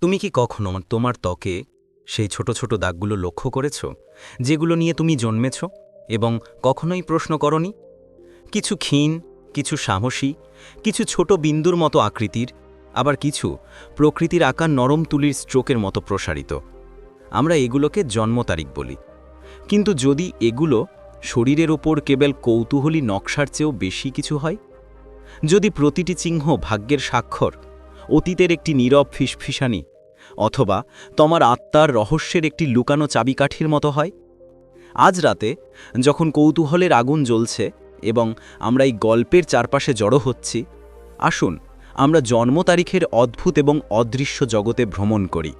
তুমি কি কখনো তোমার ত্বকে সেই ছোট ছোট দাগগুলো লক্ষ্য করেছ, যেগুলো নিয়ে তুমি জন্মেছ এবং কখনোই প্রশ্ন করনি? কিছু ক্ষীণ, কিছু সাহসী, কিছু ছোট বিন্দুর মতো আকৃতির, আবার কিছু প্রকৃতির আকার নরম তুলির স্ট্রোকের মতো প্রসারিত। আমরা এগুলোকে জন্ম তারিখ বলি। কিন্তু যদি এগুলো শরীরের ওপর কেবল কৌতূহলী নকশার চেয়েও বেশি কিছু হয়? যদি প্রতিটি চিহ্ন ভাগ্যের স্বাক্ষর অতীতের একটি নীরব ফিসফিসানি, অথবা তোমার আত্মার রহস্যের একটি লুকানো চাবিকাঠির মতো হয়। আজ রাতে, যখন কৌতূহলের আগুন জ্বলছে এবং আমরা এই গল্পের চারপাশে জড়ো হচ্ছি, আসুন আমরা জন্ম তারিখের অদ্ভুত এবং অদৃশ্য জগতে ভ্রমণ করি।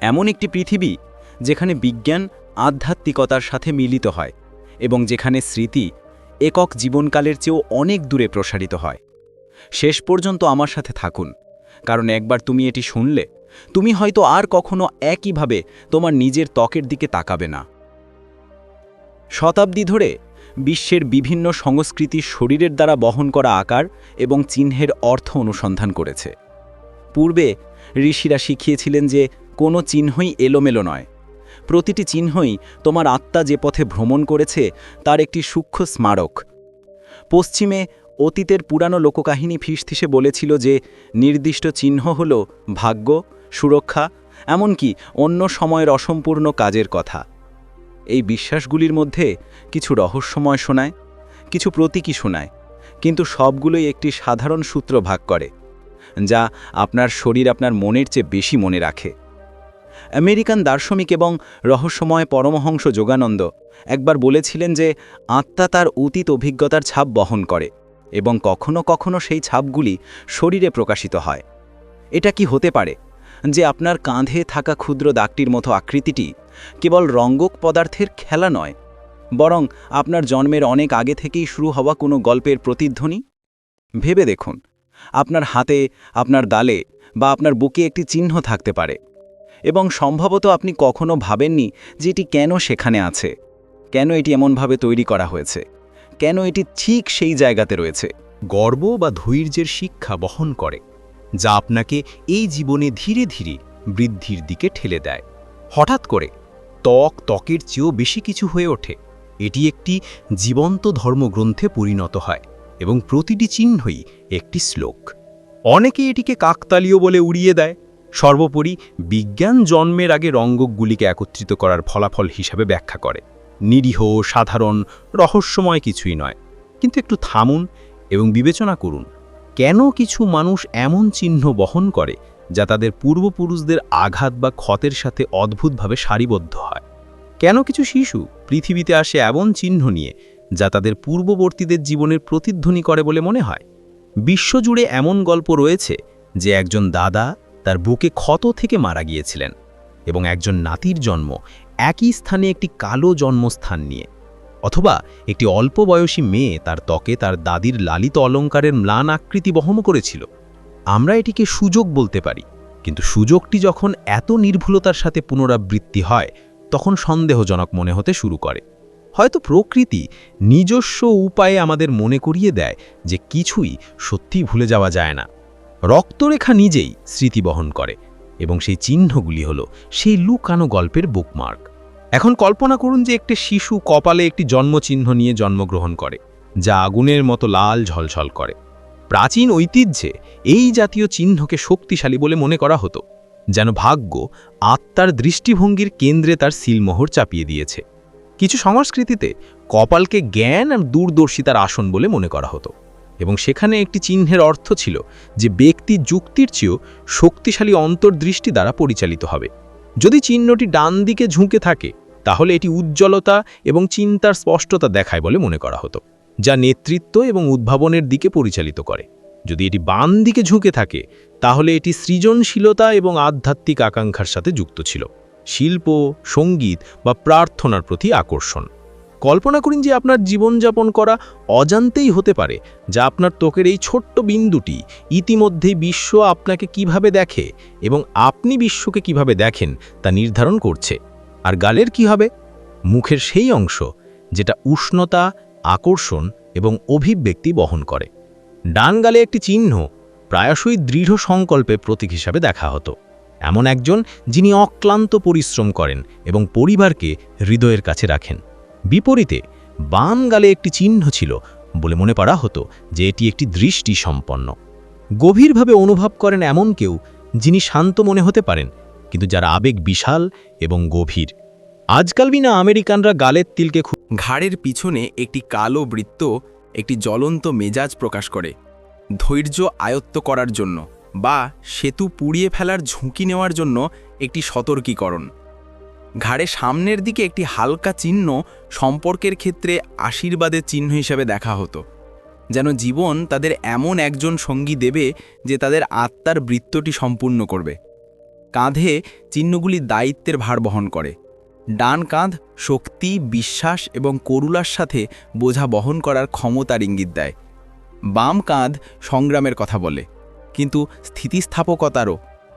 এমন একটি পৃথিবী যেখানে বিজ্ঞান আধ্যাত্মিকতার সাথে মিলিত হয় এবং যেখানে স্মৃতি একক জীবনকালের চেয়েও অনেক দূরে প্রসারিত হয়। শেষ পর্যন্ত আমার সাথে থাকুন। কারণ একবার তুমি এটি শুনলে, তুমি হয়তো আর কখনো একইভাবে তোমার নিজের ত্বকের দিকে তাকাবে না। শতাব্দী ধরে বিশ্বের বিভিন্ন সংস্কৃতি শরীরের দ্বারা বহন করা আকার এবং চিহ্নের অর্থ অনুসন্ধান করেছে। পূর্বে ঋষিরা শিখিয়েছিলেন যে কোনো চিহ্নই এলোমেলো নয়। প্রতিটি চিহ্নই তোমার আত্মা যে পথে ভ্রমণ করেছে, তার একটি সূক্ষ্ম স্মারক। পশ্চিমে অতীতের পুরানো লোককাহিনী ফিসথিসে বলেছিল যে, নির্দিষ্ট চিহ্ন হল ভাগ্য, সুরক্ষা, এমনকি অন্য সময়ের অসম্পূর্ণ কাজের কথা। এই বিশ্বাসগুলির মধ্যে কিছু রহস্যময় শোনায়, কিছু প্রতীকী শোনায়, কিন্তু সবগুলোই একটি সাধারণ সূত্র ভাগ করে, যা আপনার শরীর আপনার মনের চেয়ে বেশি মনে রাখে। আমেরিকান দার্শনিক এবং রহস্যময় পরমহংস যোগানন্দ একবার বলেছিলেন যে, আত্মা তার অতীত অভিজ্ঞতার ছাপ বহন করে। এবং কখনো কখনো সেই ছাপগুলি শরীরে প্রকাশিত হয়। এটা কি হতে পারে যে আপনার কাঁধে থাকা ক্ষুদ্র দাগটির মতো আকৃতিটি কেবল রঙ্গক পদার্থের খেলা নয়, বরং আপনার জন্মের অনেক আগে থেকেই শুরু হওয়া কোনো গল্পের প্রতিধ্বনি? ভেবে দেখুন, আপনার হাতে, আপনার দালে বা আপনার বুকে একটি চিহ্ন থাকতে পারে, এবং সম্ভবত আপনি কখনো ভাবেননি যে এটি কেন সেখানে আছে, কেন এটি এমনভাবে তৈরি করা হয়েছে। কেন এটি ঠিক সেই জায়গাতে রয়েছে? গর্ব বা ধৈর্যের শিক্ষা বহন করে, যা আপনাকে এই জীবনে ধীরে ধীরে বৃদ্ধির দিকে ঠেলে দেয়। হঠাৎ করে, ত্বক ত্বকের চেয়েও বেশি কিছু হয়ে ওঠে। এটি একটি জীবন্ত ধর্মগ্রন্থে পরিণত হয় এবং প্রতিটি চিহ্নই একটি শ্লোক। অনেকে এটিকে কাকতালীয় বলে উড়িয়ে দেয়। সর্বোপরি বিজ্ঞান জন্মের আগে রঙ্গকগুলিকে একত্রিত করার ফলাফল হিসাবে ব্যাখ্যা করে। নিরীহ, সাধারণ, রহস্যময় কিছুই নয়। কিন্তু একটু থামুন এবং বিবেচনা করুন, কেন কিছু মানুষ এমন চিহ্ন বহন করে যা তাদের পূর্বপুরুষদের আঘাত বা ক্ষতের সাথে অদ্ভুতভাবে সারিবদ্ধ হয়? কেন কিছু শিশু পৃথিবীতে আসে এমন চিহ্ন নিয়ে যা তাদের পূর্ববর্তীদের জীবনের প্রতিধ্বনি করে বলে মনে হয়? বিশ্বজুড়ে এমন গল্প রয়েছে যে একজন দাদা তার বুকে ক্ষত থেকে মারা গিয়েছিলেন এবং একজন নাতির জন্ম একই স্থানে একটি কালো জন্মস্থান নিয়ে, অথবা একটি অল্প বয়সী মেয়ে তার ত্বকে তার দাদির লালিত অলঙ্কারের ম্লান আকৃতি বহন করেছিল। আমরা এটিকে সুযোগ বলতে পারি, কিন্তু সুযোগটি যখন এত নির্ভুলতার সাথে পুনরাবৃত্তি হয়, তখন সন্দেহজনক মনে হতে শুরু করে। হয়তো প্রকৃতি নিজস্ব উপায়ে আমাদের মনে করিয়ে দেয় যে কিছুই সত্যি ভুলে যাওয়া যায় না। রক্তরেখা নিজেই স্মৃতি বহন করে এবং সেই চিহ্নগুলি হল সেই লুকানো গল্পের বুকমার্ক। এখন কল্পনা করুন যে একটি শিশু কপালে একটি জন্মচিহ্ন নিয়ে জন্মগ্রহণ করে, যা আগুনের মতো লাল ঝলঝল করে। প্রাচীন ঐতিহ্যে এই জাতীয় চিহ্নকে শক্তিশালী বলে মনে করা হতো, যেন ভাগ্য আত্মার দৃষ্টিভঙ্গির কেন্দ্রে তার সিলমোহর চাপিয়ে দিয়েছে। কিছু সংস্কৃতিতে কপালকে জ্ঞান আর দূরদর্শিতার আসন বলে মনে করা হতো। এবং সেখানে একটি চিহ্নের অর্থ ছিল যে ব্যক্তি যুক্তির চেয়েও শক্তিশালী অন্তর্দৃষ্টি দ্বারা পরিচালিত হবে। যদি চিহ্নটি ডান দিকে ঝুঁকে থাকে, তাহলে এটি উজ্জ্বলতা এবং চিন্তার স্পষ্টতা দেখায় বলে মনে করা হতো, যা নেতৃত্ব এবং উদ্ভাবনের দিকে পরিচালিত করে। যদি এটি বান দিকে ঝুঁকে থাকে, তাহলে এটি সৃজনশীলতা এবং আধ্যাত্মিক আকাঙ্ক্ষার সাথে যুক্ত ছিল। শিল্প, সংগীত বা প্রার্থনার প্রতি আকর্ষণ। কল্পনা করুন যে আপনার জীবনযাপন করা অজান্তেই হতে পারে, যা আপনার ত্বকের এই ছোট্ট বিন্দুটি ইতিমধ্যেই বিশ্ব আপনাকে কীভাবে দেখে এবং আপনি বিশ্বকে কীভাবে দেখেন তা নির্ধারণ করছে। আর গালের কি হবে? মুখের সেই অংশ যেটা উষ্ণতা, আকর্ষণ এবং অভিব্যক্তি বহন করে। ডান গালে একটি চিহ্ন প্রায়শই দৃঢ় সংকল্পে প্রতীক হিসাবে দেখা হতো। এমন একজন যিনি অক্লান্ত পরিশ্রম করেন এবং পরিবারকে হৃদয়ের কাছে রাখেন। বিপরীতে বাম গালে একটি চিহ্ন ছিল বলে মনে করা হতো যে এটি একটি দৃষ্টি সম্পন্ন গভীরভাবে অনুভব করেন এমন কেউ যিনি শান্ত মনে হতে পারেন, কিন্তু যারা আবেগ বিশাল এবং গভীর। আজকাল বিনা আমেরিকানরা গালের তিলকে ঘাড়ের পিছনে একটি কালো বৃত্ত একটি জ্বলন্ত মেজাজ প্রকাশ করে, ধৈর্য আয়ত্ত করার জন্য বা সেতু পুড়িয়ে ফেলার ঝুঁকি নেওয়ার জন্য একটি সতর্কীকরণ। ঘাড়ে সামনের দিকে একটি হালকা চিহ্ন সম্পর্কের ক্ষেত্রে আশীর্বাদের চিহ্ন হিসেবে দেখা হতো। যেন জীবন তাদের এমন একজন সঙ্গী দেবে যে তাদের আত্মার বৃত্তটি সম্পূর্ণ করবে। কাঁধে চিহ্নগুলি দায়িত্বের ভার বহন করে। ডান কাঁধ শক্তি, বিশ্বাস এবং করুলার সাথে বোঝা বহন করার ক্ষমতার ইঙ্গিত দেয়। বাম কাঁধ সংগ্রামের কথা বলে, কিন্তু স্থিতিস্থাপকতারও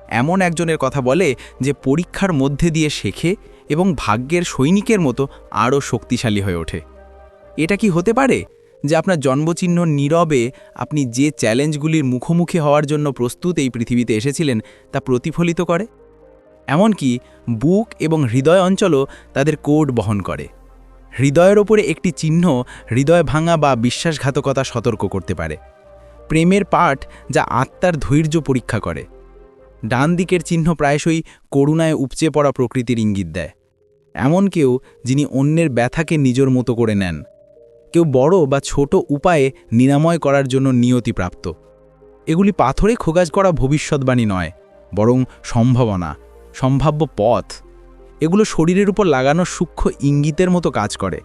এমন একজনের কথা বলে যে পরীক্ষার মধ্যে দিয়ে শেখে এবং ভাগ্যের সৈনিকের মতো আরও শক্তিশালী হয়ে ওঠে। এটা কি হতে পারে যে আপনার জন্মচিহ্ন নীরবে আপনি যে চ্যালেঞ্জগুলির মুখোমুখি হওয়ার জন্য প্রস্তুত এই পৃথিবীতে এসেছিলেন তা প্রতিফলিত করে? এমনকি বুক এবং হৃদয় অঞ্চলও তাদের কোড বহন করে। হৃদয়ের ওপরে একটি চিহ্ন হৃদয় ভাঙা বা বিশ্বাসঘাতকতা সতর্ক করতে পারে। প্রেমের পাঠ যা আত্মার ধৈর্য পরীক্ষা করে। ডান দিকের চিহ্ন প্রায়শই করুণায় উপচে পড়া প্রকৃতির ইঙ্গিত দেয়। এমন কেউ যিনি অন্যের ব্যথাকে নিজের মতো করে নেন। কেউ বড় বা ছোট উপায়ে নিরাময় করার জন্য নিয়তিপ্রাপ্ত এগুলি পাথরে খোগাজ করা ভবিষ্যৎবাণী নয়, বরং সম্ভাবনা, সম্ভাব্য পথ। এগুলো শরীরের উপর লাগানো সূক্ষ্ম ইঙ্গিতের মতো কাজ করে,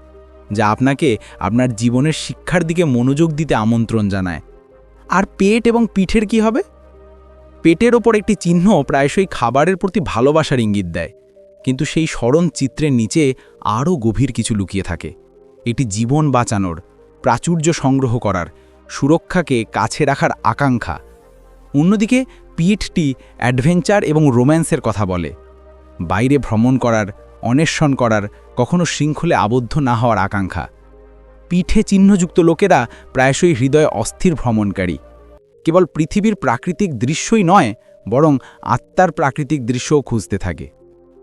যা আপনাকে আপনার জীবনের শিক্ষার দিকে মনোযোগ দিতে আমন্ত্রণ জানায়। আর পেট এবং পিঠের কি হবে? পেটের ওপর একটি চিহ্ন প্রায়শই খাবারের প্রতি ভালোবাসার ইঙ্গিত দেয়, কিন্তু সেই স্মরণ চিত্রের নিচে আরও গভীর কিছু লুকিয়ে থাকে। এটি জীবন বাঁচানোর, প্রাচুর্য সংগ্রহ করার, সুরক্ষাকে কাছে রাখার আকাঙ্ক্ষা। অন্যদিকে পিঠটি অ্যাডভেঞ্চার এবং রোম্যান্সের কথা বলে। বাইরে ভ্রমণ করার, অন্বেষণ করার, কখনো শৃঙ্খলে আবদ্ধ না হওয়ার আকাঙ্ক্ষা। পিঠে চিহ্নযুক্ত লোকেরা প্রায়শই হৃদয়ে অস্থির ভ্রমণকারী। কেবল পৃথিবীর প্রাকৃতিক দৃশ্যই নয়, বরং আত্মার প্রাকৃতিক দৃশ্যও খুঁজতে থাকে।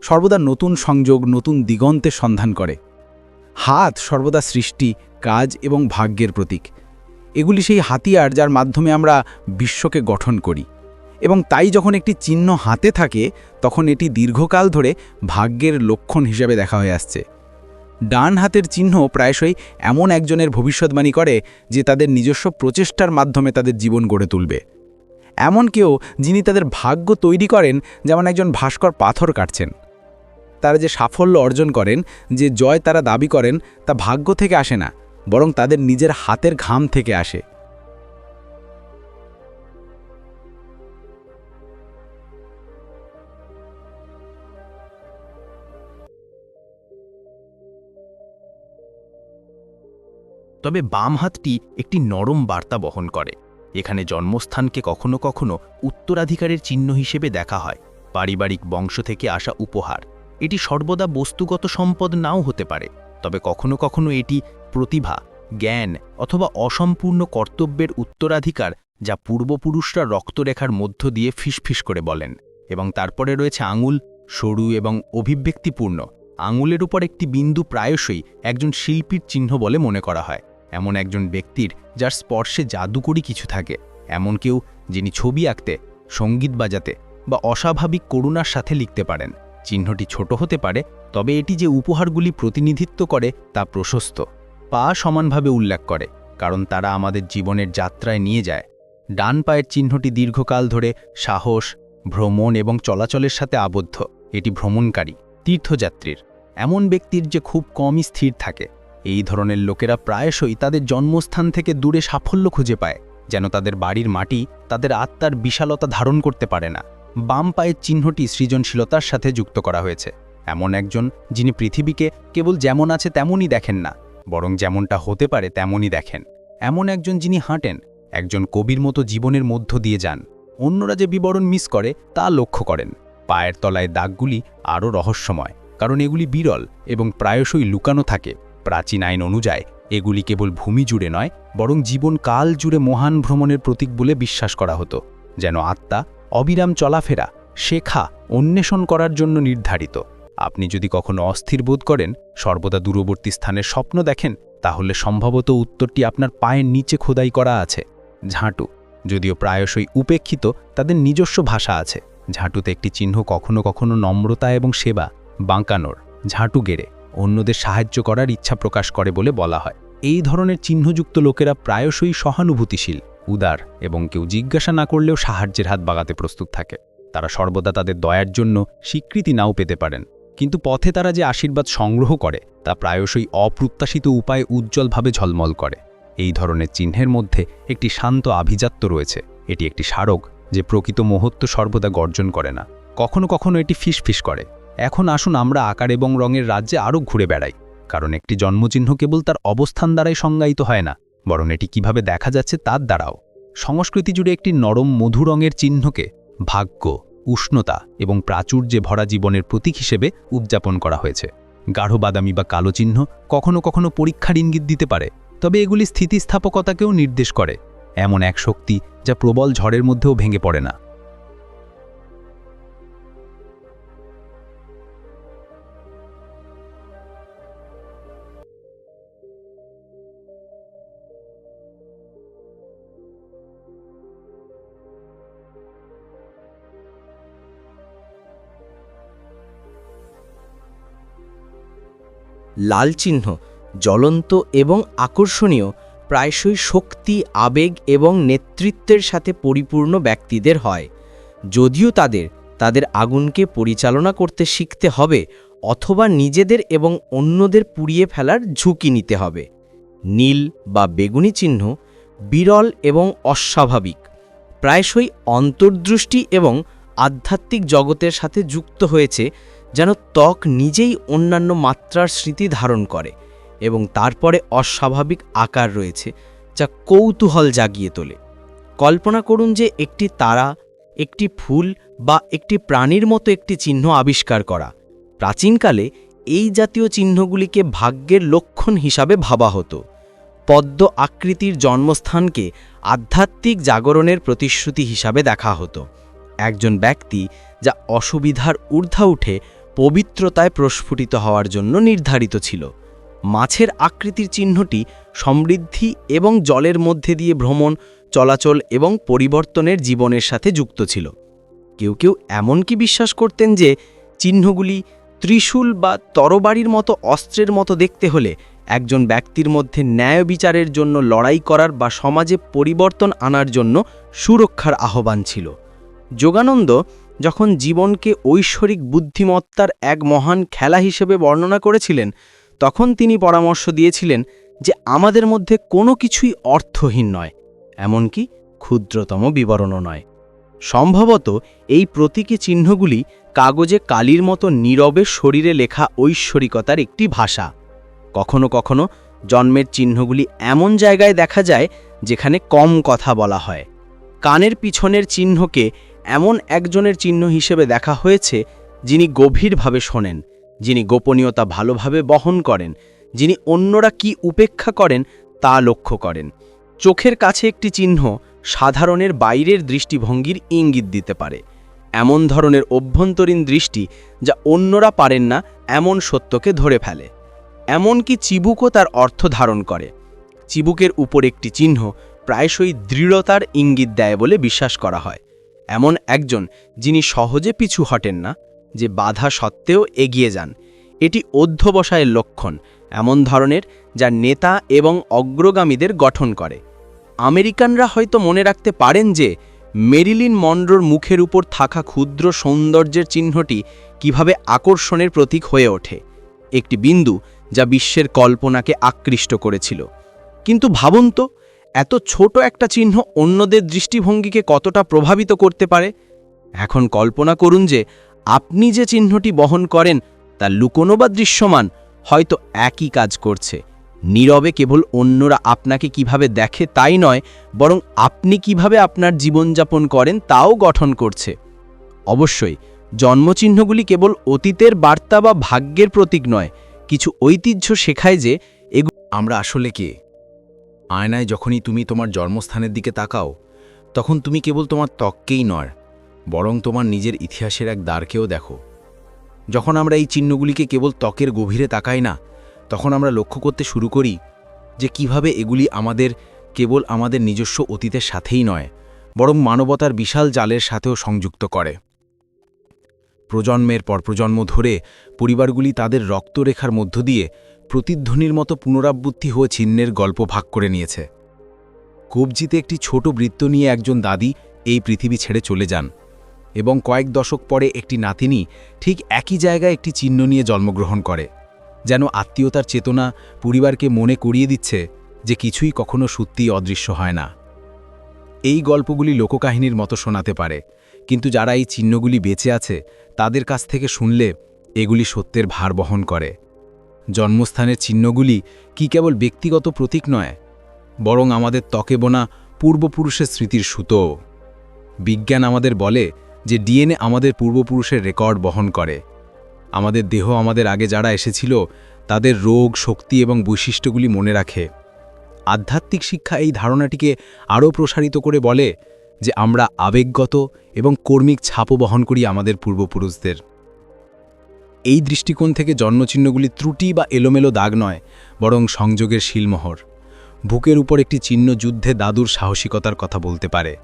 সর্বদা নতুন সংযোগ, নতুন দিগন্তের সন্ধান করে। হাত সর্বদা সৃষ্টি, কাজ এবং ভাগ্যের প্রতীক। এগুলি সেই হাতিয়ার যার মাধ্যমে আমরা বিশ্বকে গঠন করি। এবং তাই যখন একটি চিহ্ন হাতে থাকে, তখন এটি দীর্ঘকাল ধরে ভাগ্যের লক্ষণ হিসেবে দেখা হয়ে আসছে। ডান হাতের চিহ্ন প্রায়শই এমন একজনের ভবিষ্যৎবাণী করে যে তাদের নিজস্ব প্রচেষ্টার মাধ্যমে তাদের জীবন গড়ে তুলবে। এমন কেউ যিনি তাদের ভাগ্য তৈরি করেন, যেমন একজন ভাস্কর পাথর কাটছেন। তারা যে সাফল্য অর্জন করেন, যে জয় তারা দাবি করেন, তা ভাগ্য থেকে আসে না, বরং তাদের নিজের হাতের ঘাম থেকে আসে। তবে বাম হাতটি একটি নরম বার্তা বহন করে। এখানে জন্মস্থানকে কখনো কখনো উত্তরাধিকারের চিহ্ন হিসেবে দেখা হয়, পারিবারিক বংশ থেকে আসা উপহার। এটি সর্বদা বস্তুগত সম্পদ নাও হতে পারে, তবে কখনো কখনো এটি প্রতিভা, জ্ঞান অথবা অসম্পূর্ণ কর্তব্যের উত্তরাধিকার যা পূর্বপুরুষরা রক্তরেখার মধ্য দিয়ে ফিসফিস করে বলেন এবং তারপরে রয়েছে আঙুল, সরু এবং অভিব্যক্তিপূর্ণ। আঙুলের উপর একটি বিন্দু প্রায়শই একজন শিল্পীর চিহ্ন বলে মনে করা হয়। এমন একজন ব্যক্তির যার স্পর্শে জাদুকরি কিছু থাকে। এমন কেউ যিনি ছবি আঁকতে, সংগীত বাজাতে বা অস্বাভাবিক করুণার সাথে লিখতে পারেন। চিহ্নটি ছোট হতে পারে, তবে এটি যে উপহারগুলি প্রতিনিধিত্ব করে তা প্রশস্ত। পা সমানভাবে উল্লেখ করে, কারণ তারা আমাদের জীবনের যাত্রায় নিয়ে যায়। ডান পায়ের চিহ্নটি দীর্ঘকাল ধরে সাহস, ভ্রমণ এবং চলাচলের সাথে আবদ্ধ। এটি ভ্রমণকারী, তীর্থযাত্রীর। এমন ব্যক্তির যে খুব কমই স্থির থাকে। এই ধরনের লোকেরা প্রায়শই তাদের জন্মস্থান থেকে দূরে সাফল্য খুঁজে পায়, যেন তাদের বাড়ির মাটি তাদের আত্মার বিশালতা ধারণ করতে পারে না। বাম পায়ের চিহ্নটি সৃজনশীলতার সাথে যুক্ত করা হয়েছে। এমন একজন যিনি পৃথিবীকে কেবল যেমন আছে তেমনই দেখেন না, বরং যেমনটা হতে পারে তেমনই দেখেন। এমন একজন যিনি হাঁটেন, একজন কবির মতো জীবনের মধ্য দিয়ে যান। অন্যরা যে বিবরণ মিস করে, তা লক্ষ্য করেন। পায়ের তলায় দাগগুলি আরও রহস্যময়, কারণ এগুলি বিরল এবং প্রায়শই লুকানো থাকে। প্রাচীন আইন অনুযায়ী, এগুলি কেবল ভূমি জুড়ে নয়, বরং জীবন কাল জুড়ে মহান ভ্রমণের প্রতীক বলে বিশ্বাস করা হতো, যেন আত্মা, অবিরাম চলাফেরা, শেখা, অন্বেষণ করার জন্য নির্ধারিত। আপনি যদি কখনো অস্থির বোধ করেন, সর্বদা দূরবর্তী স্থানের স্বপ্ন দেখেন, তাহলে সম্ভবত উত্তরটি আপনার পায়ের নিচে খোদাই করা আছে। ঝাঁটু, যদিও প্রায়শই উপেক্ষিত, তাদের নিজস্ব ভাষা আছে। ঝাঁটুতে একটি চিহ্ন কখনো কখনো নম্রতা এবং সেবা, বাঁকানোর, ঝাঁটু গেড়ে। অন্যদের সাহায্য করার ইচ্ছা প্রকাশ করে বলে বলা হয়। এই ধরনের চিহ্নযুক্ত লোকেরা প্রায়শই সহানুভূতিশীল, উদার এবং কেউ জিজ্ঞাসা না করলেও সাহায্যের হাত বাগাতে প্রস্তুত থাকে। তারা সর্বদা তাদের দয়ার জন্য স্বীকৃতি নাও পেতে পারেন। কিন্তু পথে তারা যে আশীর্বাদ সংগ্রহ করে, তা প্রায়শই অপ্রত্যাশিত উপায়ে উজ্জ্বলভাবে ঝলমল করে। এই ধরনের চিহ্নের মধ্যে একটি শান্ত আভিজাত্য রয়েছে। এটি একটি স্মারক যে প্রকৃত মহত্ব সর্বদা গর্জন করে না। কখনো কখনো এটি ফিসফিস করে। এখন আসুন আমরা আকার এবং রঙের রাজ্যে আরও ঘুরে বেড়াই, কারণ একটি জন্মচিহ্ন কেবল তার অবস্থান দ্বারাই সংজ্ঞায়িত হয় না, বরং এটি কীভাবে দেখা যাচ্ছে তার দ্বারাও। সংস্কৃতি জুড়ে একটি নরম মধু রঙের চিহ্নকে ভাগ্য, উষ্ণতা এবং প্রাচুর্যে ভরা জীবনের প্রতীক হিসেবে উদযাপন করা হয়েছে। গাঢ় বাদামি বা কালো চিহ্ন কখনো কখনো পরীক্ষার ইঙ্গিত দিতে পারে, তবে এগুলি স্থিতিস্থাপকতাকেও নির্দেশ করে, এমন এক শক্তি যা প্রবল ঝড়ের মধ্যেও ভেঙে পড়ে না। লাল চিহ্ন, জ্বলন্ত এবং আকর্ষণীয়, প্রায়শই শক্তি, আবেগ এবং নেতৃত্বের সাথে পরিপূর্ণ ব্যক্তিদের হয়। যদিও তাদের তাদের আগুনকে পরিচালনা করতে শিখতে হবে অথবা নিজেদের এবং অন্যদের পুড়িয়ে ফেলার ঝুঁকি নিতে হবে। নীল বা বেগুনি চিহ্ন বিরল এবং অস্বাভাবিক, প্রায়শই অন্তর্দৃষ্টি এবং আধ্যাত্মিক জগতের সাথে যুক্ত হয়েছে যেন ত্বক নিজেই অন্যান্য মাত্রার স্মৃতি ধারণ করে এবং তারপরে অস্বাভাবিক আকার রয়েছে যা কৌতূহল জাগিয়ে তোলে। কল্পনা করুন যে একটি তারা, একটি ফুল বা একটি প্রাণীর মতো একটি চিহ্ন আবিষ্কার করা। প্রাচীনকালে এই জাতীয় চিহ্নগুলিকে ভাগ্যের লক্ষণ হিসাবে ভাবা হতো। পদ্ম আকৃতির জন্মস্থানকে আধ্যাত্মিক জাগরণের প্রতিশ্রুতি হিসাবে দেখা হতো। একজন ব্যক্তি যা অসুবিধার ঊর্ধ্বা উঠে পবিত্রতায় প্রস্ফুটিত হওয়ার জন্য নির্ধারিত ছিল। মাছের আকৃতির চিহ্নটি সমৃদ্ধি এবং জলের মধ্যে দিয়ে ভ্রমণ, চলাচল এবং পরিবর্তনের জীবনের সাথে যুক্ত ছিল। কেউ কেউ এমনকি বিশ্বাস করতেন যে চিহ্নগুলি ত্রিশূল বা তরবারির মতো অস্ত্রের মতো দেখতে হলে একজন ব্যক্তির মধ্যে ন্যায় বিচারের জন্য লড়াই করার বা সমাজে পরিবর্তন আনার জন্য সুরক্ষার আহ্বান ছিল। যোগানন্দ যখন জীবনকে ঐশ্বরিক বুদ্ধিমত্তার এক মহান খেলা হিসেবে বর্ণনা করেছিলেন, তখন তিনি পরামর্শ দিয়েছিলেন যে আমাদের মধ্যে কোনো কিছুই অর্থহীন নয়, এমনকি ক্ষুদ্রতম বিবরণও নয়। সম্ভবত এই প্রতীকী চিহ্নগুলি কাগজে কালির মতো নীরবে শরীরে লেখা ঐশ্বরিকতার একটি ভাষা। কখনো কখনো জন্মের চিহ্নগুলি এমন জায়গায় দেখা যায় যেখানে কম কথা বলা হয়। কানের পিছনের চিহ্নকে এমন একজনের চিহ্ন হিসেবে দেখা হয়েছে যিনি গভীরভাবে শোনেন, যিনি গোপনীয়তা ভালোভাবে বহন করেন, যিনি অন্যরা কি উপেক্ষা করেন তা লক্ষ্য করেন। চোখের কাছে একটি চিহ্ন সাধারণের বাইরের দৃষ্টিভঙ্গির ইঙ্গিত দিতে পারে। এমন ধরনের অভ্যন্তরীণ দৃষ্টি যা অন্যরা পারেন না, এমন সত্যকে ধরে ফেলে। এমনকি চিবুকও তার অর্থ ধারণ করে। চিবুকের উপর একটি চিহ্ন প্রায়শই দৃঢ়তার ইঙ্গিত দেয় বলে বিশ্বাস করা হয়। এমন একজন যিনি সহজে পিছু হটেন না, যে বাধা সত্ত্বেও এগিয়ে যান। এটি অধ্যবসায়ের লক্ষণ, এমন ধরনের যা নেতা এবং অগ্রগামীদের গঠন করে। আমেরিকানরা হয়তো মনে রাখতে পারেন যে, মেরিলিন মন্ড্রোর মুখের উপর থাকা ক্ষুদ্র সৌন্দর্যের চিহ্নটি কীভাবে আকর্ষণের প্রতীক হয়ে ওঠে। একটি বিন্দু যা বিশ্বের কল্পনাকে আকৃষ্ট করেছিল। কিন্তু ভাবুন তো এত ছোট একটা চিহ্ন অন্যদের দৃষ্টিভঙ্গিকে কতটা প্রভাবিত করতে পারে? এখন কল্পনা করুন যে আপনি যে চিহ্নটি বহন করেন, তা লুকোনো বা দৃশ্যমান, হয়তো একই কাজ করছে। নীরবে কেবল অন্যরা আপনাকে কীভাবে দেখে তাই নয়, বরং আপনি কীভাবে আপনার জীবনযাপন করেন তাও গঠন করছে। অবশ্যই, জন্মচিহ্নগুলি কেবল অতীতের বার্তা বা ভাগ্যের প্রতীক নয়, কিছু ঐতিহ্য শেখায় যে এগুলো আমরা আসলে কে? আয়নায় যখনই তুমি তোমার জন্মস্থানের দিকে তাকাও, তখন তুমি কেবল তোমার ত্বককেই নয়, বরং তোমার নিজের ইতিহাসের এক দ্বারকেও দেখো। যখন আমরা এই চিহ্নগুলিকে কেবল ত্বকের গভীরে তাকাই না, তখন আমরা লক্ষ্য করতে শুরু করি যে কীভাবে এগুলি আমাদের, কেবল আমাদের নিজস্ব অতীতের সাথেই নয়, বরং মানবতার বিশাল জালের সাথেও সংযুক্ত করে। প্রজন্মের পর প্রজন্ম ধরে পরিবারগুলি তাদের রক্তরেখার মধ্য দিয়ে প্রতিধ্বনির মতো পুনরাবৃত্তি হয়ে চিহ্নের গল্প ভাগ করে নিয়েছে। কবজিতে একটি ছোট বৃত্ত নিয়ে একজন দাদি এই পৃথিবী ছেড়ে চলে যান এবং কয়েক দশক পরে একটি নাতিনি ঠিক একই জায়গায় একটি চিহ্ন নিয়ে জন্মগ্রহণ করে, যেন আত্মীয়তার চেতনা পরিবারকে মনে করিয়ে দিচ্ছে যে কিছুই কখনো সত্যিই অদৃশ্য হয় না। এই গল্পগুলি লোককাহিনীর মতো শোনাতে পারে, কিন্তু যারা এই চিহ্নগুলি বেঁচে আছে, তাদের কাছ থেকে শুনলে এগুলি সত্যের ভার বহন করে। জন্মস্থানের চিহ্নগুলি কি কেবল ব্যক্তিগত প্রতীক নয়, বরং আমাদের ত্বকে বোনা পূর্বপুরুষের স্মৃতির সুতো। বিজ্ঞান আমাদের বলে যে ডিএনএ আমাদের পূর্বপুরুষের রেকর্ড বহন করে। আমাদের দেহ আমাদের আগে যারা এসেছিল, তাদের রোগ, শক্তি এবং বৈশিষ্ট্যগুলি মনে রাখে। আধ্যাত্মিক শিক্ষা এই ধারণাটিকে আরও প্রসারিত করে বলে যে আমরা আবেগগত এবং কর্মিক ছাপও বহন করি আমাদের পূর্বপুরুষদের। এই দৃষ্টিকোণ থেকে জন্মচিহ্নগুলি ত্রুটি বা এলোমেলো দাগ নয়, বরং সংযোগের শিলমোহর। বুকের উপর একটি চিহ্ন যুদ্ধে দাদুর সাহসিকতার কথা বলতে পারে।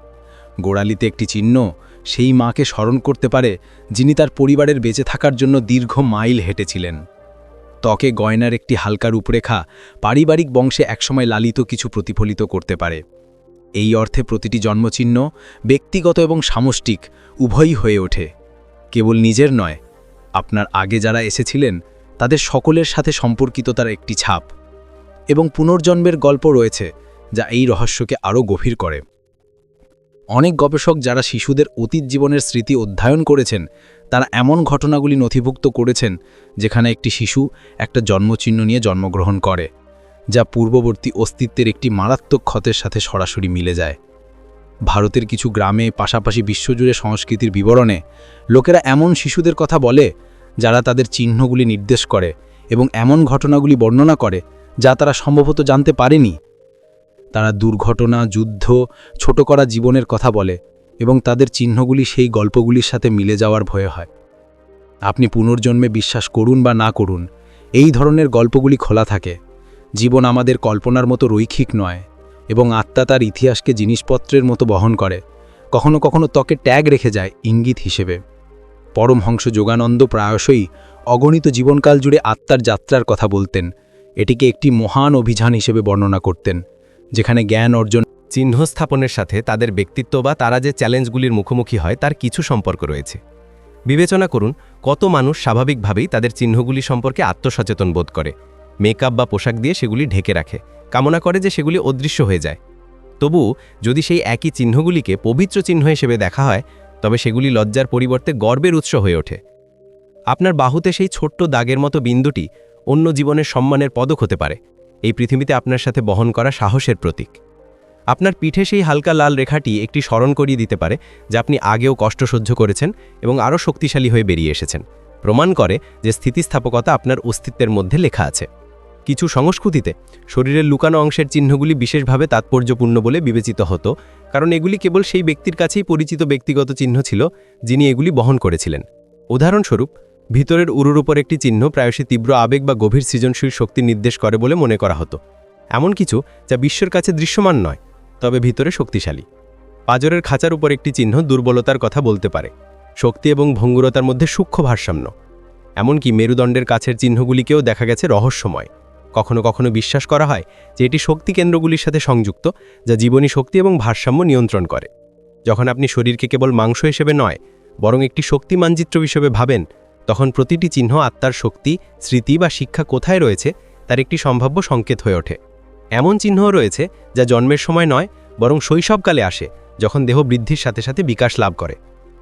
গোড়ালিতে একটি চিহ্ন সেই মাকে স্মরণ করতে পারে, যিনি তার পরিবারের বেঁচে থাকার জন্য দীর্ঘ মাইল হেঁটেছিলেন। ত্বকে গয়নার একটি হালকা রূপরেখা পারিবারিক বংশে একসময় লালিত কিছু প্রতিফলিত করতে পারে। এই অর্থে প্রতিটি জন্মচিহ্ন ব্যক্তিগত এবং সামষ্টিক, উভয়ই হয়ে ওঠে। কেবল নিজের নয় আপনার আগে যারা এসেছিলেন, তাদের সকলের সাথে সম্পর্কিত তার একটি ছাপ এবং পুনর্জন্মের গল্প রয়েছে যা এই রহস্যকে আরও গভীর করে। অনেক গবেষক যারা শিশুদের অতীত জীবনের স্মৃতি অধ্যয়ন করেছেন, তারা এমন ঘটনাগুলি নথিভুক্ত করেছেন যেখানে একটি শিশু একটা জন্মচিহ্ন নিয়ে জন্মগ্রহণ করে, যা পূর্ববর্তী অস্তিত্বের একটি মারাত্মক ক্ষতের সাথে সরাসরি মিলে যায়। ভারতের কিছু গ্রামে পাশাপাশি বিশ্বজুড়ে সংস্কৃতির বিবরণে, লোকেরা এমন শিশুদের কথা বলে যারা তাদের চিহ্নগুলি নির্দেশ করে এবং এমন ঘটনাগুলি বর্ণনা করে যা তারা সম্ভবত জানতে পারেনি। তারা দুর্ঘটনা, যুদ্ধ, ছোট করা জীবনের কথা বলে এবং তাদের চিহ্নগুলি সেই গল্পগুলির সাথে মিলে যাওয়ার ভয় হয়। আপনি পুনর্জন্মে বিশ্বাস করুন বা না করুন, এই ধরনের গল্পগুলি খোলা থাকে। জীবন আমাদের কল্পনার মতো রৈখিক নয় এবং আত্মা তার ইতিহাসকে জিনিসপত্রের মতো বহন করে, কখনো কখনো ত্বকে ট্যাগ রেখে যায় ইঙ্গিত হিসেবে। পরমহংস যোগানন্দ প্রায়শই অগণিত জীবনকাল জুড়ে আত্মার যাত্রার কথা বলতেন। এটিকে একটি মহান অভিযান হিসেবে বর্ণনা করতেন, যেখানে জ্ঞান অর্জন চিহ্ন স্থাপনের সাথে তাদের ব্যক্তিত্ব বা তারা যে চ্যালেঞ্জগুলির মুখোমুখি হয় তার কিছু সম্পর্ক রয়েছে। বিবেচনা করুন, কত মানুষ স্বাভাবিকভাবেই তাদের চিহ্নগুলি সম্পর্কে আত্মসচেতন বোধ করে। মেকআপ বা পোশাক দিয়ে সেগুলি ঢেকে রাখে, কামনা করে যে সেগুলি অদৃশ্য হয়ে যায়। তবু যদি সেই একই চিহ্নগুলিকে পবিত্র চিহ্ন হিসেবে দেখা হয় তবে সেগুলি লজ্জার পরিবর্তে গর্বের উৎস হয়ে ওঠে। আপনার বাহুতে সেই ছোট্ট দাগের মতো বিন্দুটি অন্য জীবনের সম্মানের পদক হতে পারে। এই পৃথিবীতে আপনার সাথে বহন করা সাহসের প্রতীক। আপনার পিঠে সেই হালকা লাল রেখাটি একটি স্মরণ করিয়ে দিতে পারে, যে আপনি আগেও কষ্ট সহ্য করেছেন এবং আরও শক্তিশালী হয়ে বেরিয়ে এসেছেন। প্রমাণ করে যে স্থিতিস্থাপকতা আপনার অস্তিত্বের মধ্যে লেখা আছে। কিছু সংস্কৃতিতে শরীরের লুকানো অংশের চিহ্নগুলি বিশেষভাবে তাৎপর্যপূর্ণ বলে বিবেচিত হতো কারণ এগুলি কেবল সেই ব্যক্তির কাছেই পরিচিত ব্যক্তিগত চিহ্ন ছিল, যিনি এগুলি বহন করেছিলেন। উদাহরণস্বরূপ, ভিতরের উরুর উপর একটি চিহ্ন প্রায়শই তীব্র আবেগ বা গভীর সৃজনশীল শক্তি নির্দেশ করে বলে মনে করা হতো। এমন কিছু যা বিশ্বের কাছে দৃশ্যমান নয়, তবে ভিতরে শক্তিশালী। পাজরের খাঁচার উপর একটি চিহ্ন দুর্বলতার কথা বলতে পারে। শক্তি এবং ভঙ্গুরতার মধ্যে সূক্ষ্ম ভারসাম্য। এমনকি মেরুদণ্ডের কাছের চিহ্নগুলিকেও দেখা গেছে রহস্যময়। কখনো কখনো বিশ্বাস করা হয় যে এটি শক্তি কেন্দ্রগুলির সাথে সংযুক্ত, যা জীবনী শক্তি এবং ভারসাম্য নিয়ন্ত্রণ করে। যখন আপনি শরীরকে কেবল মাংস হিসেবে নয়, বরং একটি শক্তি মানচিত্র হিসেবে ভাবেন, তখন প্রতিটি চিহ্ন আত্মার শক্তি, স্মৃতি বা শিক্ষা কোথায় রয়েছে, তার একটি সম্ভাব্য সংকেত হয়ে ওঠে। এমন চিহ্নও রয়েছে যা জন্মের সময় নয়, বরং শৈশবকালে আসে, যখন দেহ বৃদ্ধির সাথে সাথে বিকাশ লাভ করে।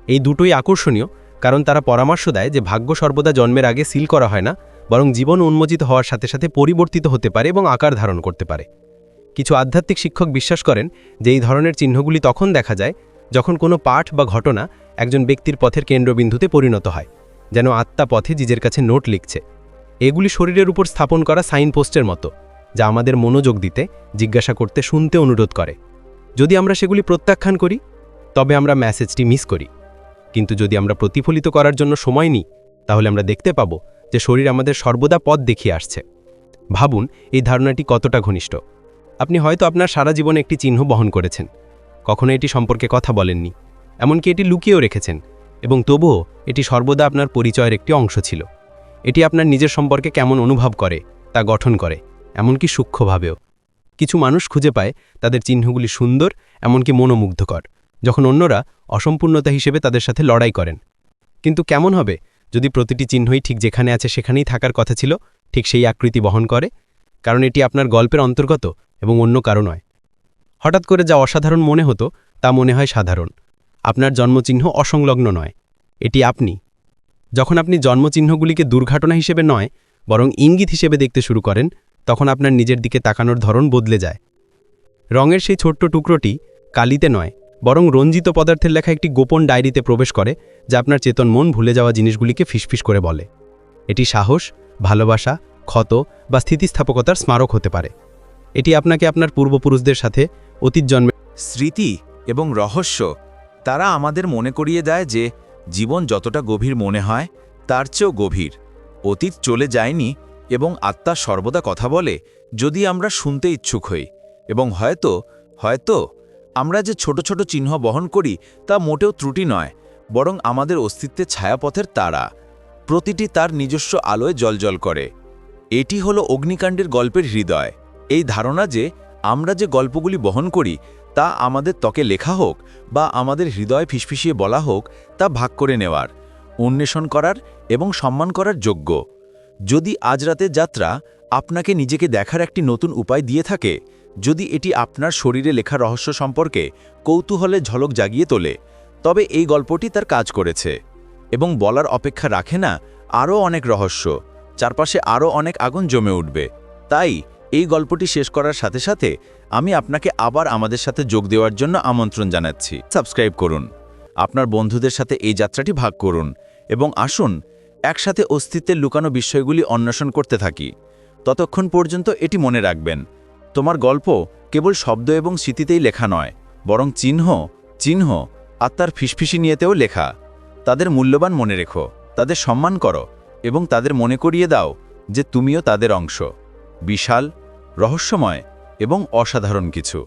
এই দুটোই আকর্ষণীয়, কারণ তারা পরামর্শ দেয় যে ভাগ্য সর্বদা জন্মের আগে সিল করা হয় না বরং জীবন উন্মোচিত হওয়ার সাথে সাথে পরিবর্তিত হতে পারে এবং আকার ধারণ করতে পারে। কিছু আধ্যাত্মিক শিক্ষক বিশ্বাস করেন যে এই ধরনের চিহ্নগুলি তখন দেখা যায় যখন কোনো পাঠ বা ঘটনা একজন ব্যক্তির পথের কেন্দ্রবিন্দুতে পরিণত হয়, যেন আত্মা পথে জিজের কাছে নোট লিখছে। এগুলি শরীরের উপর স্থাপন করা সাইন পোস্টের মতো, যা আমাদের মনোযোগ দিতে, জিজ্ঞাসা করতে, শুনতে অনুরোধ করে। যদি আমরা সেগুলি প্রত্যাখ্যান করি, তবে আমরা মেসেজটি মিস করি। কিন্তু যদি আমরা প্রতিফলিত করার জন্য সময় নিই, তাহলে আমরা দেখতে পাব যে শরীর আমাদের সর্বদা পথ দেখিয়ে আসছে। ভাবুন, এই ধারণাটি কতটা ঘনিষ্ঠ? আপনি হয়তো আপনার সারা জীবনে একটি চিহ্ন বহন করেছেন। কখনো এটি সম্পর্কে কথা বলেননি, এমনকি এটি লুকিয়েও রেখেছেন, এবং তবুও এটি সর্বদা আপনার পরিচয়ের একটি অংশ ছিল। এটি আপনার নিজের সম্পর্কে কেমন অনুভব করে, তা গঠন করে, এমনকি সূক্ষ্মভাবেও। কিছু মানুষ খুঁজে পায় তাদের চিহ্নগুলি সুন্দর, এমনকি মনোমুগ্ধকর, যখন অন্যরা অসম্পূর্ণতা হিসেবে তাদের সাথে লড়াই করেন। কিন্তু কেমন হবে? যদি প্রতিটি চিহ্নই ঠিক যেখানে আছে সেখানেই থাকার কথা ছিল, ঠিক সেই আকৃতি বহন করে, কারণ এটি আপনার গল্পের অন্তর্গত এবং অন্য কারও নয়। হঠাৎ করে যা অসাধারণ মনে হতো, তা মনে হয় সাধারণ। আপনার জন্মচিহ্ন অসংলগ্ন নয়, এটি আপনি। যখন আপনি জন্মচিহ্নগুলিকে দুর্ঘটনা হিসেবে নয়, বরং ইঙ্গিত হিসেবে দেখতে শুরু করেন, তখন আপনার নিজের দিকে তাকানোর ধরন বদলে যায়। রঙের সেই ছোট্ট টুকরোটি কালিতে নয় বরং রঞ্জিত পদার্থের লেখা একটি গোপন ডায়েরিতে প্রবেশ করে, যা আপনার চেতন মন ভুলে যাওয়া জিনিসগুলিকে ফিসফিস করে বলে। এটি সাহস, ভালোবাসা, ক্ষত বা স্থিতিস্থাপকতার স্মারক হতে পারে। এটি আপনাকে আপনার পূর্বপুরুষদের সাথে অতীত জন্মে স্মৃতি এবং রহস্য, তারা আমাদের মনে করিয়ে দেয় যে, জীবন যতটা গভীর মনে হয়, তার চেয়েও গভীর। অতীত চলে যায়নি এবং আত্মা সর্বদা কথা বলে, যদি আমরা শুনতে ইচ্ছুক হই। এবং হয়তো হয়তো আমরা যে ছোট ছোট চিহ্ন বহন করি তা মোটেও ত্রুটি নয়, বরং আমাদের অস্তিত্বের ছায়াপথের তারা। প্রতিটি তার নিজস্ব আলোয় জলজল করে। এটি হলো অগ্নিকাণ্ডের গল্পের হৃদয়। এই ধারণা যে আমরা যে গল্পগুলি বহন করি তা আমাদের ত্বকে লেখা হোক বা আমাদের হৃদয় ফিসফিসিয়ে বলা হোক তা ভাগ করে নেওয়ার, অন্বেষণ করার এবং সম্মান করার যোগ্য। যদি আজ রাতের যাত্রা আপনাকে নিজেকে দেখার একটি নতুন উপায় দিয়ে থাকে যদি এটি আপনার শরীরে লেখা রহস্য সম্পর্কে কৌতূহলে ঝলক জাগিয়ে তোলে, তবে এই গল্পটি তার কাজ করেছে এবং বলার অপেক্ষা রাখে না আরও অনেক রহস্য, চারপাশে আরও অনেক আগুন জমে উঠবে। তাই এই গল্পটি শেষ করার সাথে সাথে আমি আপনাকে আবার আমাদের সাথে যোগ দেওয়ার জন্য আমন্ত্রণ জানাচ্ছি। সাবস্ক্রাইব করুন, আপনার বন্ধুদের সাথে এই যাত্রাটি ভাগ করুন এবং আসুন একসাথে অস্তিত্বের লুকানো বিষয়গুলি অন্বেষণ করতে থাকি। ততক্ষণ পর্যন্ত এটি মনে রাখবেন। তোমার গল্প কেবল শব্দ এবং স্মৃতিতেই লেখা নয়, বরং চিহ্ন চিহ্ন আত্মার ফিসফিসি নিয়েতেও লেখা। তাদের মূল্যবান মনে রেখো, তাদের সম্মান করো এবং তাদের মনে করিয়ে দাও যে তুমিও তাদের অংশ। বিশাল, রহস্যময় এবং অসাধারণ কিছু।